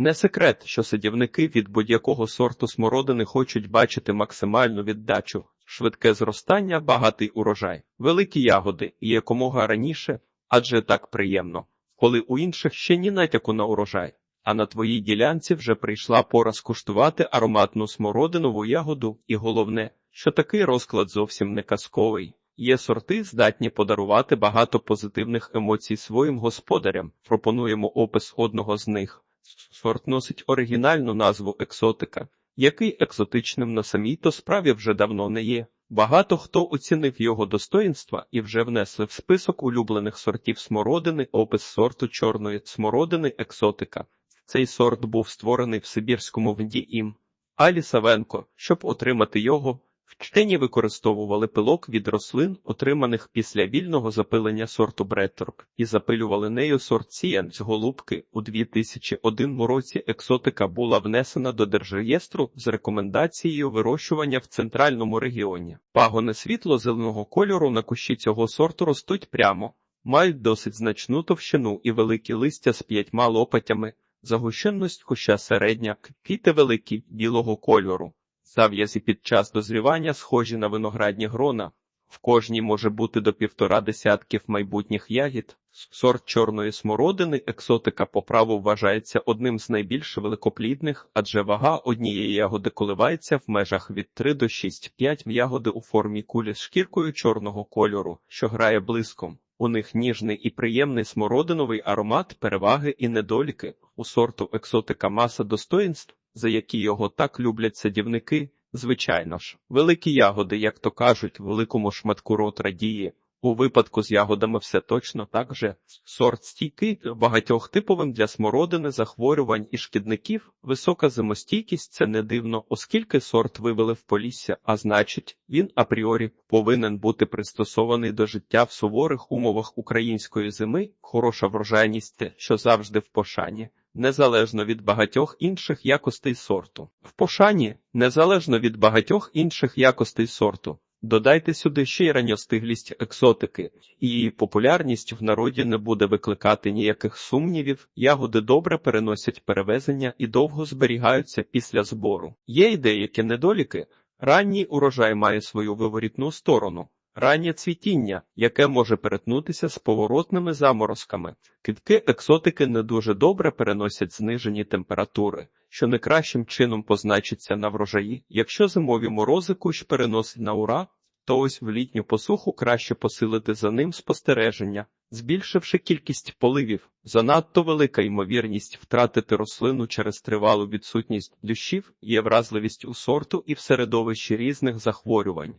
Не секрет, що садівники від будь-якого сорту смородини хочуть бачити максимальну віддачу, швидке зростання, багатий урожай, великі ягоди і якомога раніше, адже так приємно, коли у інших ще ні натяку на урожай. А на твоїй ділянці вже прийшла пора скуштувати ароматну смородинову ягоду, і головне, що такий розклад зовсім не казковий. Є сорти, здатні подарувати багато позитивних емоцій своїм господарям. Пропонуємо опис одного з них. Сорт носить оригінальну назву екзотика, який екзотичним на самій то справі вже давно не є. Багато хто оцінив його достоїнства і вже внесли в список улюблених сортів смородини опис сорту чорної смородини екзотика. Цей сорт був створений в Сибірському ВДІ ім. Алі Савенко, щоб отримати його, вчені використовували пилок від рослин, отриманих після вільного запилення сорту Бретторп, і запилювали нею сорт Сіян з голубки. У 2001 році екзотика була внесена до держреєстру з рекомендацією вирощування в центральному регіоні. Пагони світло-зеленого кольору на кущі цього сорту ростуть прямо, мають досить значну товщину і великі листя з п'ятьма лопатями. Загущенність куща середня, квіти великі, білого кольору. Зав'язі під час дозрівання схожі на виноградні грона. В кожній може бути до півтора десятків майбутніх ягід. Сорт чорної смородини екзотика по праву вважається одним з найбільш великоплідних, адже вага однієї ягоди коливається в межах від 3 до 6-5 ягоди у формі кулі з шкіркою чорного кольору, що грає блиском. У них ніжний і приємний смородиновий аромат, переваги і недоліки. У сорту екзотика маса достоїнств, за які його так люблять садівники. Звичайно ж, великі ягоди, як то кажуть, великому шматку рот радіє. У випадку з ягодами все точно так же. Сорт стійкий багатьох типовим для смородини захворювань і шкідників. Висока зимостійкість це не дивно, оскільки сорт вивели в полісся, а значить, він апріорі повинен бути пристосований до життя в суворих умовах української зими, хороша врожайність, що завжди в пошані. Незалежно від багатьох інших якостей сорту. В пошані, незалежно від багатьох інших якостей сорту. Додайте сюди ще й ранньостиглість екзотики, і її популярність в народі не буде викликати ніяких сумнівів, ягоди добре переносять перевезення і довго зберігаються після збору. Є й деякі недоліки. Ранній урожай має свою виворітну сторону. Раннє цвітіння, яке може перетнутися з поворотними заморозками. Квітки екзотики не дуже добре переносять знижені температури, що не кращим чином позначиться на врожаї. Якщо зимові морози кущ переносить на ура, то ось в літню посуху краще посилити за ним спостереження, збільшивши кількість поливів. Занадто велика ймовірність втратити рослину через тривалу відсутність дощів, є вразливість у сорту і в середовищі різних захворювань.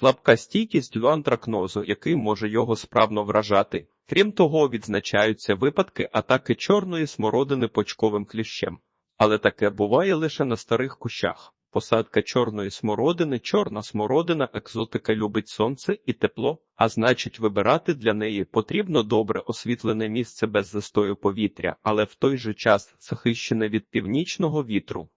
Слабка стійкість до антракнозу, який може його справно вражати. Крім того, відзначаються випадки атаки чорної смородини почковим кліщем. Але таке буває лише на старих кущах. Посадка чорної смородини, чорна смородина, екзотика любить сонце і тепло, а значить, вибирати для неї потрібно добре освітлене місце без застою повітря, але в той же час захищене від північного вітру.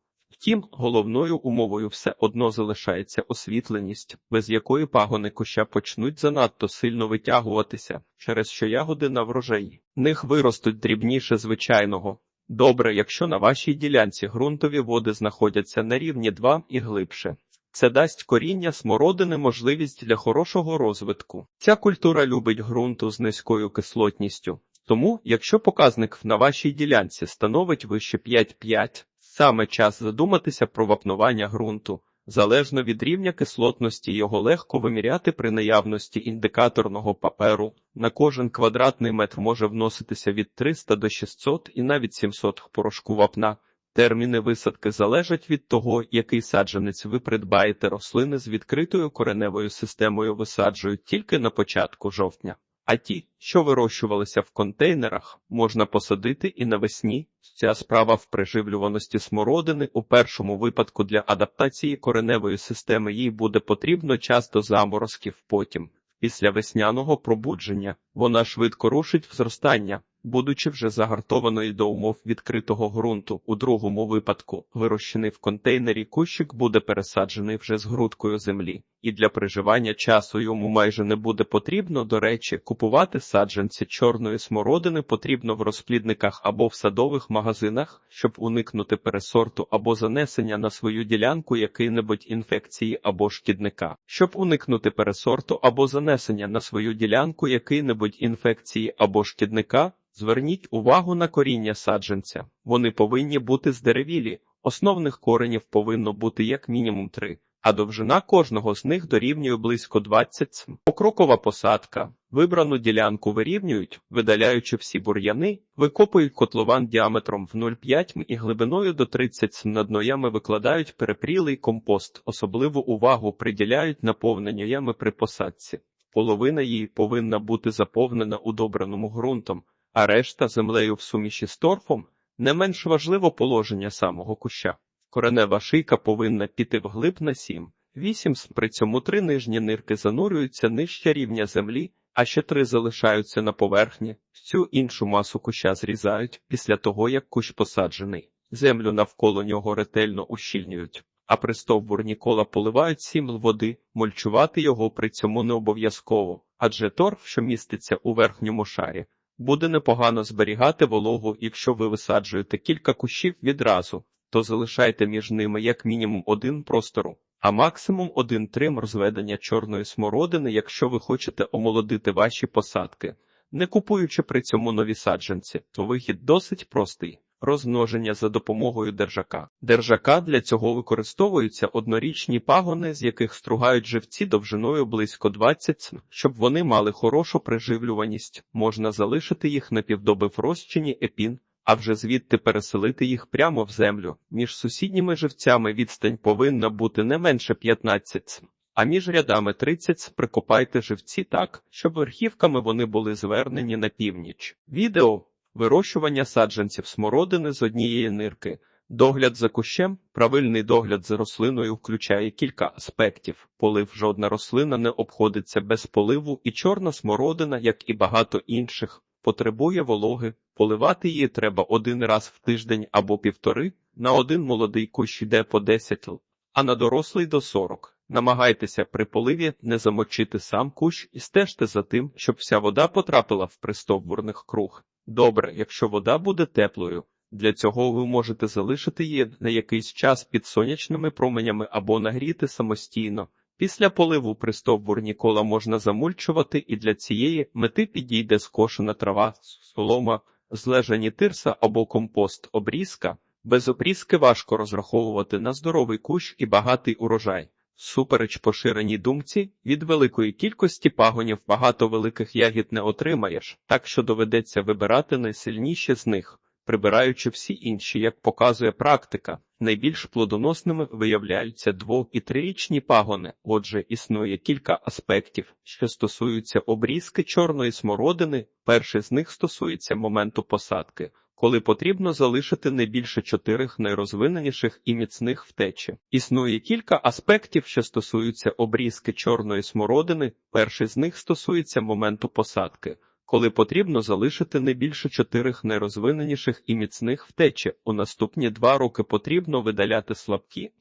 Втім, головною умовою все одно залишається освітленість, без якої пагони куща почнуть занадто сильно витягуватися, через що ягоди на врожаї. Них виростуть дрібніше звичайного. Добре, якщо на вашій ділянці ґрунтові води знаходяться на рівні 2 і глибше. Це дасть коріння смородини можливість для хорошого розвитку. Ця культура любить ґрунту з низькою кислотністю. Тому, якщо показник на вашій ділянці становить вище 5,5, Саме час задуматися про вапнування ґрунту. Залежно від рівня кислотності його легко виміряти при наявності індикаторного паперу. На кожен квадратний метр може вноситися від 300 до 600 і навіть 700 порошку вапна. Терміни висадки залежать від того, який саджанець ви придбаєте рослини з відкритою кореневою системою висаджують тільки на початку жовтня. А ті, що вирощувалися в контейнерах, можна посадити і навесні. Ця справа в приживлюваності смородини у першому випадку для адаптації кореневої системи їй буде потрібно часто заморозків потім. Після весняного пробудження вона швидко рушить в зростання. Будучи вже загартованою до умов відкритого ґрунту. У другому випадку вирощений в контейнері кущик буде пересаджений вже з грудкою землі, і для приживання часу йому майже не буде потрібно, до речі, купувати саджанці чорної смородини потрібно в розплідниках або в садових магазинах, щоб уникнути пересорту або занесення на свою ділянку якої-небудь інфекції або шкідника. Щоб уникнути пересорту або занесення на свою ділянку якої-небудь інфекції або шкідника, зверніть увагу на коріння саджанця. Вони повинні бути здеревілі, основних коренів повинно бути як мінімум 3, а довжина кожного з них дорівнює близько 20 см. Покрокова посадка. Вибрану ділянку вирівнюють, видаляючи всі бур'яни, викопують котлован діаметром в 0,5 м і глибиною до 30 см над ями викладають перепрілий компост. Особливу увагу приділяють наповненню ями при посадці. Половина її повинна бути заповнена удобраному ґрунтом, а решта землею в суміші з торфом. Не менш важливо положення самого куща. Коренева шийка повинна піти вглиб на 7. 8. При цьому три нижні нирки занурюються нижче рівня землі, а ще три залишаються на поверхні. Всю іншу масу куща зрізають після того, як кущ посаджений. Землю навколо нього ретельно ущільнюють, а при стовбурні кола поливають сімл води, мульчувати його при цьому не обов'язково, адже торф, що міститься у верхньому шарі, буде непогано зберігати вологу, якщо ви висаджуєте кілька кущів відразу, то залишайте між ними як мінімум один простору, а максимум один трим розведення чорної смородини, якщо ви хочете омолодити ваші посадки. Не купуючи при цьому нові саджанці, то вихід досить простий. Розмноження за допомогою держака. Держака для цього використовуються однорічні пагони, з яких стругають живці довжиною близько 20 см. Щоб вони мали хорошу приживлюваність, можна залишити їх на півдоби в розчині епін, а вже звідти переселити їх прямо в землю. Між сусідніми живцями відстань повинна бути не менше 15 см. А між рядами 30 см прикопайте живці так, щоб верхівками вони були звернені на північ. Відео Вирощування саджанців смородини з однієї нирки. Догляд за кущем, правильний догляд за рослиною включає кілька аспектів. Полив жодна рослина не обходиться без поливу, і чорна смородина, як і багато інших, потребує вологи. Поливати її треба один раз в тиждень або півтори. На один молодий кущ йде по 10 л, а на дорослий до 40. Намагайтеся при поливі не замочити сам кущ і стежте за тим, щоб вся вода потрапила в пристовбурних круг. Добре, якщо вода буде теплою, для цього ви можете залишити її на якийсь час під сонячними променями або нагріти самостійно. Після поливу пристовбурні кола можна замульчувати, і для цієї мети підійде скошена трава, солома, злежані тирса або компост, обрізка. Без обрізки важко розраховувати на здоровий кущ і багатий урожай. Супереч поширеній думці, від великої кількості пагонів багато великих ягід не отримаєш, так що доведеться вибирати найсильніші з них, прибираючи всі інші, як показує практика. Найбільш плодоносними виявляються дво- і трирічні пагони. Отже, існує кілька аспектів, що стосуються обрізки чорної смородини. Перший з них стосується моменту посадки коли потрібно залишити не більше чотирих найрозвиненіших і міцних втечі. Існує кілька аспектів, що стосуються обрізки чорної смородини. Перший з них стосується моменту посадки. Коли потрібно залишити не більше чотирих найрозвиненіших і міцних втечі, у наступні два роки потрібно видаляти слабкі,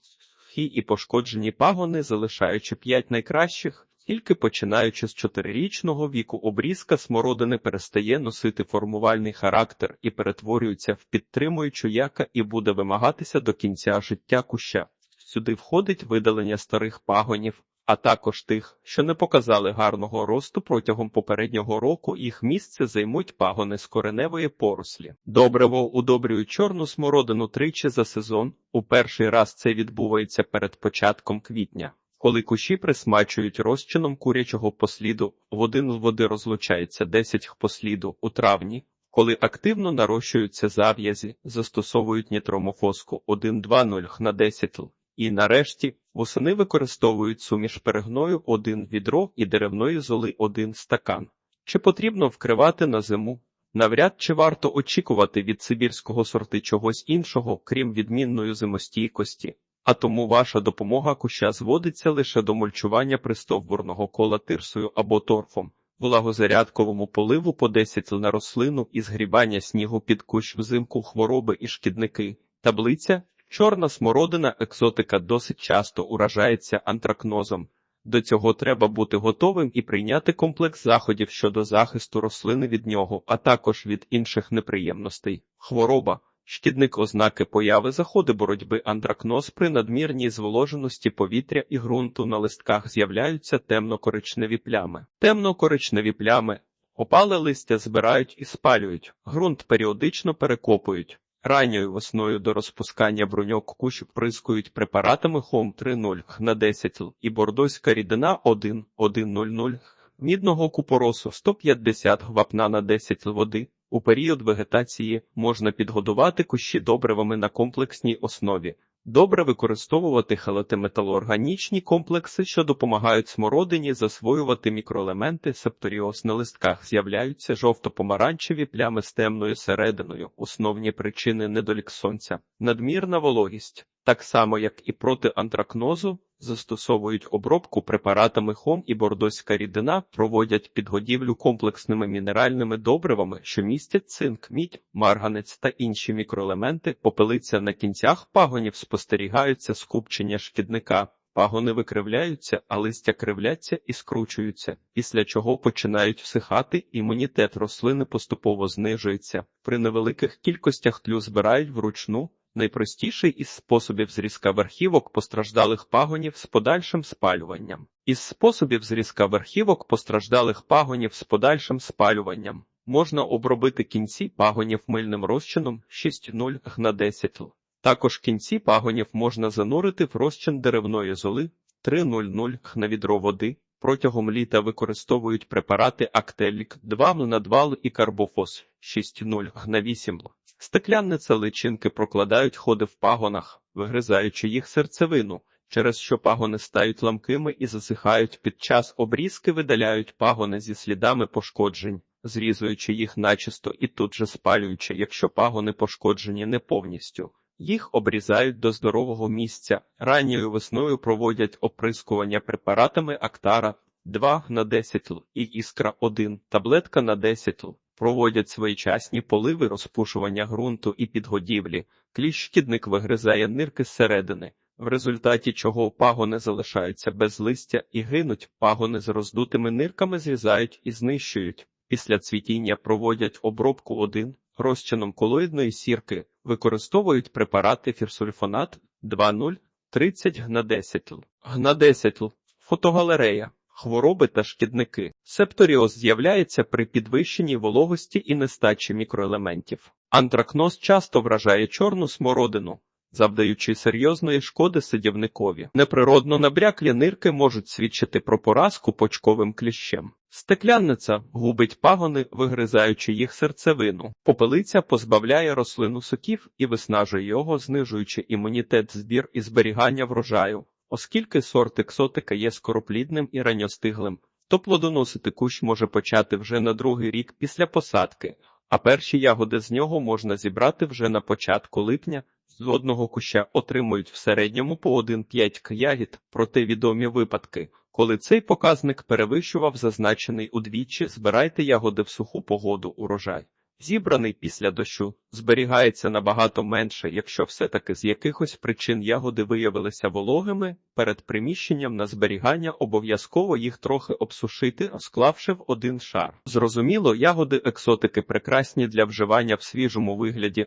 і пошкоджені пагони, залишаючи п'ять найкращих, тільки починаючи з чотирирічного віку обрізка смородини перестає носити формувальний характер і перетворюється в підтримуючу яка і буде вимагатися до кінця життя куща. Сюди входить видалення старих пагонів, а також тих, що не показали гарного росту протягом попереднього року, їх місце займуть пагони з кореневої порослі. Добриво удобрюють чорну смородину тричі за сезон. У перший раз це відбувається перед початком квітня. Коли кущі присмачують розчином курячого посліду, в один з води розлучається 10 посліду у травні, коли активно нарощуються зав'язі, застосовують нітромофоску 1,2,0 на 10 л. І нарешті восени використовують суміш перегною 1 відро і деревної золи 1 стакан. Чи потрібно вкривати на зиму? Навряд чи варто очікувати від сибірського сорти чогось іншого, крім відмінної зимостійкості а тому ваша допомога куща зводиться лише до мульчування пристовбурного кола тирсою або торфом. влагозарядковому поливу по 10 л на рослину і згрібання снігу під кущ взимку хвороби і шкідники. Таблиця чорна смородина екзотика досить часто уражається антракнозом. До цього треба бути готовим і прийняти комплекс заходів щодо захисту рослини від нього, а також від інших неприємностей. Хвороба. Шкідник ознаки появи заходи боротьби антракноз при надмірній зволоженості повітря і ґрунту на листках з'являються темно-коричневі плями. Темно-коричневі плями опале листя збирають і спалюють, ґрунт періодично перекопують. Ранньою весною до розпускання бруньок кущ прискують препаратами хом 3.0 на 10 л і бордоська рідина 1.1.00 мідного купоросу 150 вапна на 10 л води. У період вегетації можна підгодувати кущі добривами на комплексній основі. Добре використовувати халатиметалоорганічні комплекси, що допомагають смородині засвоювати мікроелементи. Септоріоз на листках з'являються жовто-помаранчеві плями з темною серединою. Основні причини недолік сонця, надмірна вологість. Так само, як і проти антракнозу, застосовують обробку препаратами хом і бордоська рідина, проводять підгодівлю комплексними мінеральними добривами, що містять цинк, мідь, марганець та інші мікроелементи, попелиця на кінцях пагонів спостерігаються скупчення шкідника. Пагони викривляються, а листя кривляться і скручуються, після чого починають всихати, імунітет рослини поступово знижується. При невеликих кількостях тлю збирають вручну. Найпростіший із способів зрізка верхівок постраждалих пагонів з подальшим спалюванням. Із способів зрізка верхівок постраждалих пагонів з подальшим спалюванням можна обробити кінці пагонів мильним розчином 6,0 на 10 л. Також кінці пагонів можна занурити в розчин деревної золи 3,00 на відро води. Протягом літа використовують препарати Актелік 2 на 2 л і Карбофос 6,0 на 8 л. Стеклянниця личинки прокладають ходи в пагонах, вигризаючи їх серцевину, через що пагони стають ламкими і засихають під час обрізки видаляють пагони зі слідами пошкоджень, зрізуючи їх начисто і тут же спалюючи, якщо пагони пошкоджені не повністю. Їх обрізають до здорового місця. Ранньою весною проводять оприскування препаратами Актара 2 на 10 л і Іскра 1, таблетка на 10 л. Проводять своєчасні поливи розпушування ґрунту і підгодівлі. Кліщ-шкідник вигризає нирки зсередини, в результаті чого пагони залишаються без листя і гинуть, пагони з роздутими нирками зрізають і знищують. Після цвітіння проводять обробку 1 розчином колоїдної сірки, використовують препарати фірсульфонат 2.0 30 гнадесятл. Гнадесятл. Фотогалерея. Хвороби та шкідники. Септоріоз з'являється при підвищеній вологості і нестачі мікроелементів. Антракноз часто вражає чорну смородину, завдаючи серйозної шкоди сидівникові. Неприродно набряклі нирки можуть свідчити про поразку почковим кліщем. Стеклянниця губить пагони, вигризаючи їх серцевину. Попелиця позбавляє рослину соків і виснажує його, знижуючи імунітет, збір і зберігання врожаю. Оскільки сорт ексотика є скороплідним і ранньостиглим, то плодоносити кущ може почати вже на другий рік після посадки, а перші ягоди з нього можна зібрати вже на початку липня. З одного куща отримують в середньому по 1-5 к ягід, проте відомі випадки. Коли цей показник перевищував зазначений удвічі, збирайте ягоди в суху погоду урожай. Зібраний після дощу зберігається набагато менше, якщо все-таки з якихось причин ягоди виявилися вологими, перед приміщенням на зберігання обов'язково їх трохи обсушити, склавши в один шар. Зрозуміло, ягоди екзотики прекрасні для вживання в свіжому вигляді.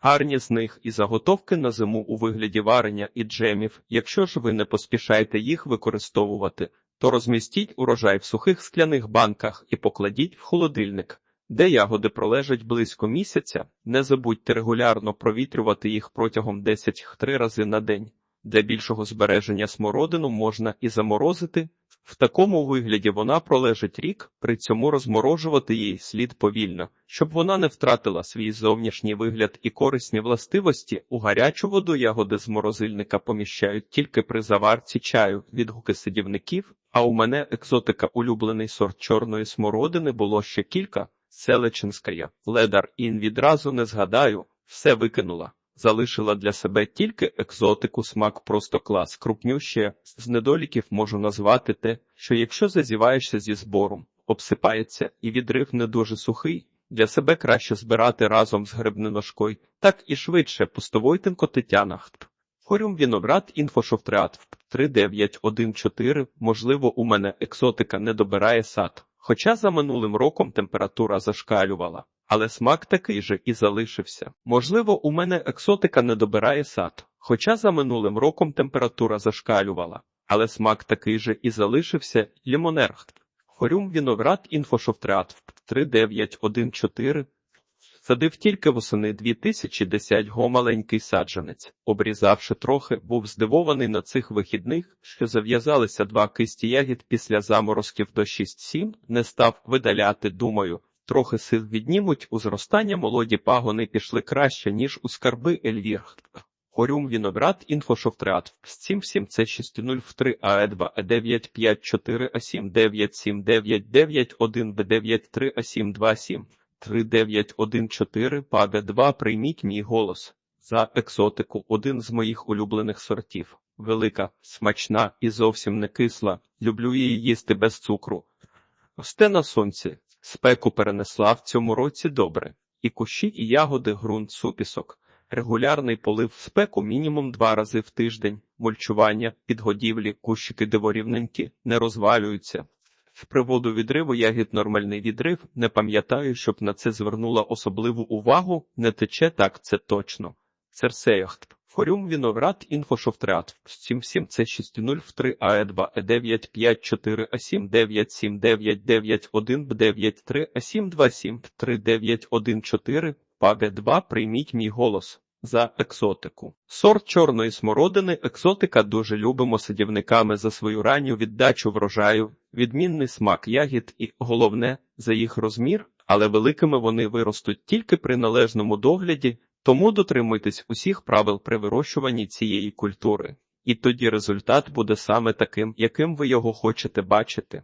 Гарні з них і заготовки на зиму у вигляді варення і джемів. Якщо ж ви не поспішаєте їх використовувати, то розмістіть урожай в сухих скляних банках і покладіть в холодильник. Де ягоди пролежать близько місяця, не забудьте регулярно провітрювати їх протягом 10-3 рази на день. Для більшого збереження смородину можна і заморозити. В такому вигляді вона пролежить рік, при цьому розморожувати її слід повільно, щоб вона не втратила свій зовнішній вигляд і корисні властивості. У гарячу воду ягоди з морозильника поміщають тільки при заварці чаю, відгуки сидівників. А у мене екзотика улюблений сорт чорної смородини було ще кілька. Селечинська, ледар ін відразу не згадаю, все викинула. Залишила для себе тільки екзотику, смак просто клас. Крупнюще з недоліків можу назвати те, що якщо зазіваєшся зі збором, обсипається, і відрив не дуже сухий. Для себе краще збирати разом з грибниножкою, так і швидше пустовойтенко Тетяна. Хорюм Віноград інфошофтреат 3914, можливо, у мене екзотика не добирає сад. Хоча за минулим роком температура зашкалювала, але смак такий же і залишився. Можливо, у мене екзотика не добирає сад. Хоча за минулим роком температура зашкалювала, але смак такий же і залишився. лімонерхт. Хорюм Віноград інфошофтреат 3914. Садив тільки восени 2010 го маленький саджанець. Обрізавши трохи, був здивований на цих вихідних, що зав'язалися два кисті ягід після заморозків до 6-7, не став видаляти, думаю. Трохи сил віднімуть, у зростання молоді пагони пішли краще, ніж у скарби Ельвір. Хорюм Віноград інфошофтреат. З цим всім це 603 АЕ2 954 А7 979 91 Б93 А7 27 3914 Пабе 2 Прийміть мій голос. За екзотику один з моїх улюблених сортів. Велика, смачна і зовсім не кисла. Люблю її їсти без цукру. Росте на сонці. Спеку перенесла в цьому році добре. І кущі, і ягоди, ґрунт, супісок. Регулярний полив спеку мінімум два рази в тиждень, мульчування, підгодівлі, кущики диворівненькі, не розвалюються. З приводу відриву ягід нормальний відрив, не пам'ятаю, щоб на це звернула особливу увагу, не тече так, це точно. Церсеяхт. Форюм Віноград інфошофтреат. 77 це 603 АЕ2 954 А7 979 91 Б93 А7 27 3914 Пабе 2 Прийміть мій голос. За екзотику. Сорт чорної смородини екзотика дуже любимо садівниками за свою ранню віддачу врожаю, відмінний смак ягід і, головне, за їх розмір, але великими вони виростуть тільки при належному догляді, тому дотримуйтесь усіх правил при вирощуванні цієї культури. І тоді результат буде саме таким, яким ви його хочете бачити.